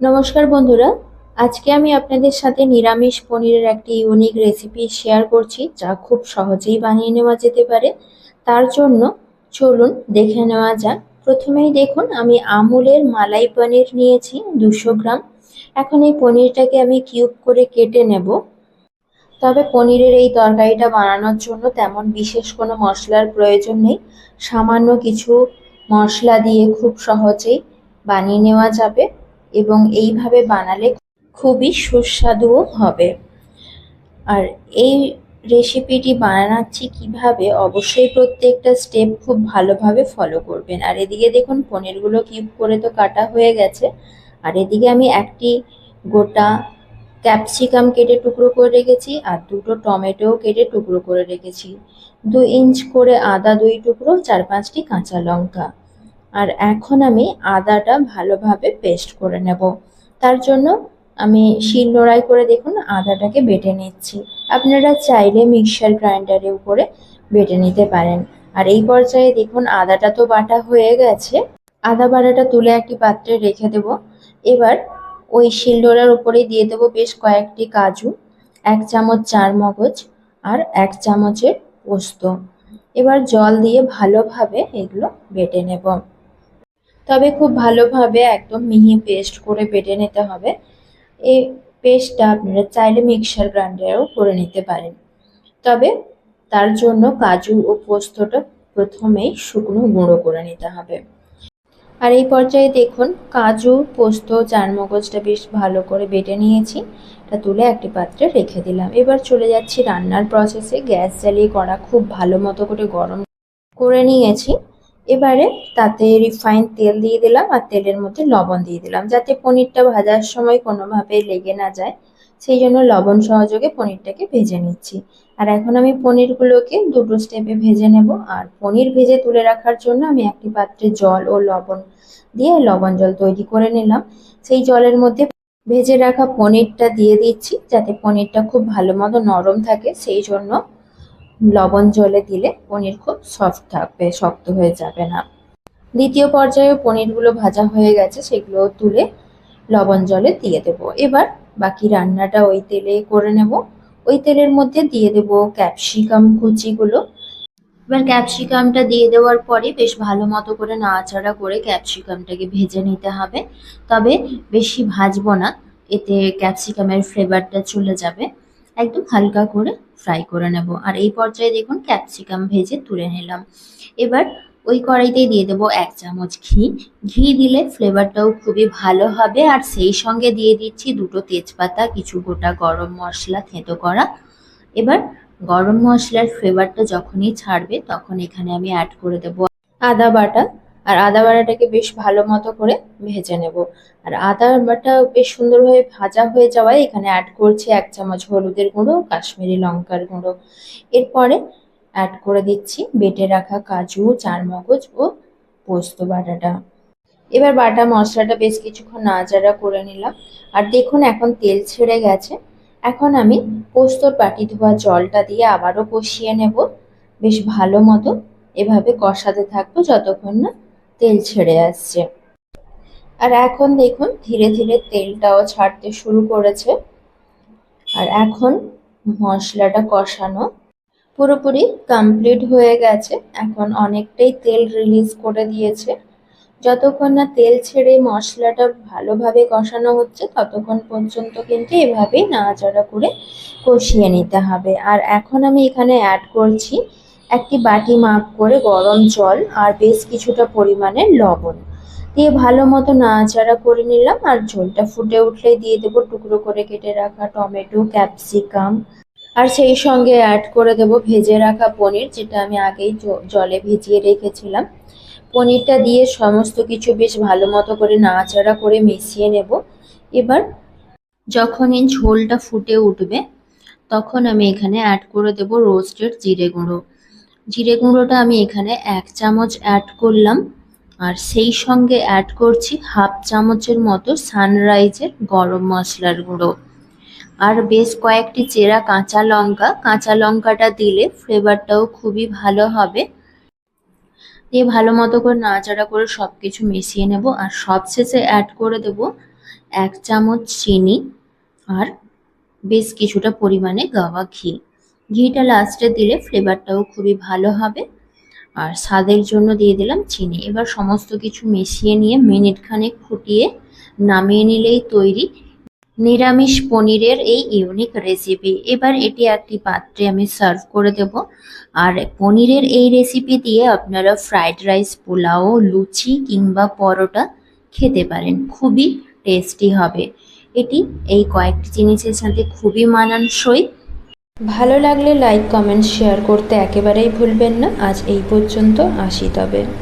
নমস্কার বন্ধুরা, আজকে আমি আপনাদের সাথে নিরামিষ পনিরের একটি ইউনিক রেসিপি শেয়ার করছি, যা খুব সহজেই বানিয়ে নেওয়া যেতে পারে। তার জন্য চলুন দেখে নেওয়া যাক। প্রথমেই দেখুন, আমি আমুলের মালাই পনির নিয়েছি দুশো গ্রাম। এখন এই পনিরটাকে আমি কিউব করে কেটে নেব। তবে পনিরের এই তরকারিটা বানানোর জন্য তেমন বিশেষ কোনো মশলার প্রয়োজন নেই। সামান্য কিছু মশলা দিয়ে খুব সহজেই বানিয়ে নেওয়া যাবে। এবং এইভাবে বানালে খুবই সুস্বাদুও হবে। আর এই রেসিপিটি বানাচ্ছি কীভাবে, অবশ্যই প্রত্যেকটা স্টেপ খুব ভালোভাবে ফলো করবেন। আর এদিকে দেখুন, পনিরগুলো কিউব করে তো কাটা হয়ে গেছে। আর এদিকে আমি একটি গোটা ক্যাপসিকাম কেটে টুকরো করে রেখেছি আর দুটো টমেটো কেটে টুকরো করে রেখেছি। দু ইঞ্চ করে আদা দুই টুকরো, চার পাঁচটি কাঁচা লঙ্কা। আর এখন আমি আদাটা ভালোভাবে পেস্ট করে নেব। তার জন্য আমি শিল নোড়াই করে দেখুন আদাটাকে বেটে নিচ্ছি। আপনারা চাইলে মিক্সার গ্রাইন্ডারের উপরে বেটে নিতে পারেন। আর এই পর্যায়ে দেখুন আদাটা তো বাটা হয়ে গেছে। আদা বাটাটা তুলে একটি পাত্রে রেখে দেব। এবার ওই শিলনোড়ার উপরেই দিয়ে দেবো বেশ কয়েকটি কাজু, এক চামচ চার মগজ আর এক চামচের পোস্ত। এবার জল দিয়ে ভালোভাবে এগুলো বেটে নেব। তবে খুব ভালোভাবে একদম মিহি পেস্ট করে বেটে নিতে হবে। এই পেস্টটা আপনারা চাইলে মিক্সার গ্রাইন্ডারেও করে নিতে পারেন। তবে তার জন্য কাজু ও পোস্তটা প্রথমেই শুকনো গুঁড়ো করে নিতে হবে। আর এই পর্যায়ে দেখুন, কাজু, পোস্ত, চারমগজটা বেশ ভালো করে বেটে নিয়েছি। এটা তুলে একটি পাত্রে রেখে দিলাম। এবার চলে যাচ্ছি রান্নার প্রসেসে গ্যাস জ্বালিয়ে কড়া খুব ভালো মতো করে গরম করে নিয়েছি। এবারে তাতে রিফাইন তেল দিয়ে দিলাম আর তেলের মধ্যে লবণ দিয়ে দিলাম, যাতে পনিরটা ভাজার সময় কোনোভাবে লেগে না যায়। সেই জন্য লবণ সহযোগে পনিরটাকে ভেজে নিচ্ছি। আর এখন আমি পনিরগুলোকে দুটো স্টেপে ভেজে নেব। আর পনির ভেজে তুলে রাখার জন্য আমি একটি পাত্রে জল ও লবণ দিয়ে লবণ জল তৈরি করে নিলাম। সেই জলের মধ্যে ভেজে রাখা পনিরটা দিয়ে দিচ্ছি, যাতে পনিরটা খুব ভালো মতো নরম থাকে। সেই জন্য লবণ জলে দিলে পনির খুব সফট থাকবে, শক্ত হয়ে যাবে না। দ্বিতীয় পর্যায়ে পনিরগুলো ভাজা হয়ে গেছে, সেগুলো তুলে লবণ জলে দিয়ে দেব। এবার বাকি রান্নাটা ওই তেলে করে নেব। ওই তেলের মধ্যে দিয়ে দেব ক্যাপসিকাম কুচিগুলো। এবার ক্যাপসিকামটা দিয়ে দেওয়ার পরে বেশ ভালো মতো করে নাড়াচাড়া করে ক্যাপসিকামটাকে ভেজে নিতে হবে। তবে বেশি ভাজবো না, এতে ক্যাপসিকামের ফ্লেভারটা চলে যাবে। একদম হালকা করে ফ্রাই করে নেব। আর এই পর্যায়ে দেখুন ক্যাপসিকাম ভেজে তুলে নিলাম। এবার ওই কড়াইতেই দিয়ে দেবো এক চামচ ঘি। ঘি দিলে ফ্লেভারটাও খুবই ভালো হবে। আর সেই সঙ্গে দিয়ে দিচ্ছি দুটো তেজপাতা, কিছু গোটা গরম মশলা থেঁতো করা। এবার গরম মশলার ফ্লেভারটা যখনই ছাড়বে, তখন এখানে আমি অ্যাড করে দেবো আদা বাটা। আর আদা বাটাটাকে বেশ ভালো মতো করে ভেজে নেব। আর আদা বাটা বেশ সুন্দরভাবে ভাজা হয়ে যাওয়ায় এখানে অ্যাড করছি এক চামচ হলুদের গুঁড়ো, কাশ্মীরি লঙ্কার গুঁড়ো। এরপরে অ্যাড করে দিচ্ছি বেটে রাখা কাজু, চারমগজ ও পোস্ত বাটাটা। এবার বাটা মশলাটা বেশ কিছুক্ষণ নাড়াচাড়া করে নিলাম। আর দেখুন এখন তেল ছেড়ে গেছে। এখন আমি পোস্তর বাটি ধোয়া জলটা দিয়ে আবারও কষিয়ে নেব। বেশ ভালো মতো এভাবে কষাতে থাকব যতক্ষণ না তেল ছেড়ে আসছে। আর এখন দেখুন, ধীরে ধীরে তেলটাও ছাড়তে শুরু করেছে। আর এখন মশলাটা কষানো পুরোপুরি কমপ্লিট হয়ে গেছে। এখন অনেকটাই তেল রিলিজ করে দিয়েছে। যতক্ষণ না তেল ছেড়ে মশলাটা ভালোভাবে কষানো হচ্ছে, ততক্ষণ পর্যন্ত কিন্তু এভাবেই নাড়াচাড়া করে কষিয়ে নিতে হবে। আর এখন আমি এখানে অ্যাড করছি একটি বাটি মাপ করে গরম জল আর বেশ কিছুটা পরিমাণে লবণ। দিয়ে ভালো মতো নাড়াচাড়া করে নিলাম আর ঝোলটা ফুটে উঠলেই দিয়ে দেবো টুকরো করে কেটে রাখা টমেটো, ক্যাপসিকাম। আর সেই সঙ্গে অ্যাড করে দেব ভেজে রাখা পনির, যেটা আমি আগেই জলে ভিজিয়ে রেখেছিলাম। পনিরটা দিয়ে সমস্ত কিছু বেশ ভালো মতো করে নাড়াচাড়া করে মিশিয়ে নেব। এবার যখন এই ঝোলটা ফুটে উঠবে, তখন আমি এখানে অ্যাড করে দেব রোস্টেড জিরে গুঁড়ো। জিরে গুঁড়োটা আমি এখানে এক চামচ অ্যাড করলাম। আর সেই সঙ্গে অ্যাড করছি হাফ চামচের মতো সানরাইজের গরম মশলার গুঁড়ো। আর বেশ কয়েকটি চেরা কাঁচা লঙ্কা, কাঁচা লঙ্কাটা দিলে ফ্লেভারটাও খুবই ভালো হবে। দিয়ে ভালো মতো করে নাড়াচাড়া করে সব কিছু মিশিয়ে নেব। আর সবশেষে অ্যাড করে দেব এক চামচ চিনি আর বেশ কিছুটা পরিমাণে গাওয়া ঘি। ঘিটা লাস্টে দিলে ফ্লেভারটাও খুবই ভালো হবে। আর স্বাদের জন্য দিয়ে দিলাম চিনি। এবার সমস্ত কিছু মিশিয়ে নিয়ে মিনিট খানেক ফুটিয়ে নামিয়ে নিলেই তৈরি নিরামিষ পনিরের এই ইউনিক রেসিপি এবার এটি একটি পাত্রে আমি সার্ভ করে দেব। আর পনিরের এই রেসিপি দিয়ে আপনারা ফ্রাইড রাইস পোলাও, লুচি কিংবা পরোটা খেতে পারেন। খুবই টেস্টি হবে। এটি এই কয়েকটি জিনিসের সাথে খুবই মানানসই। ভালো লাগলে লাইক কমেন্ট শেয়ার করতে একেবারেই ভুলবেন না। আজ এই পর্যন্ত আসি তবে।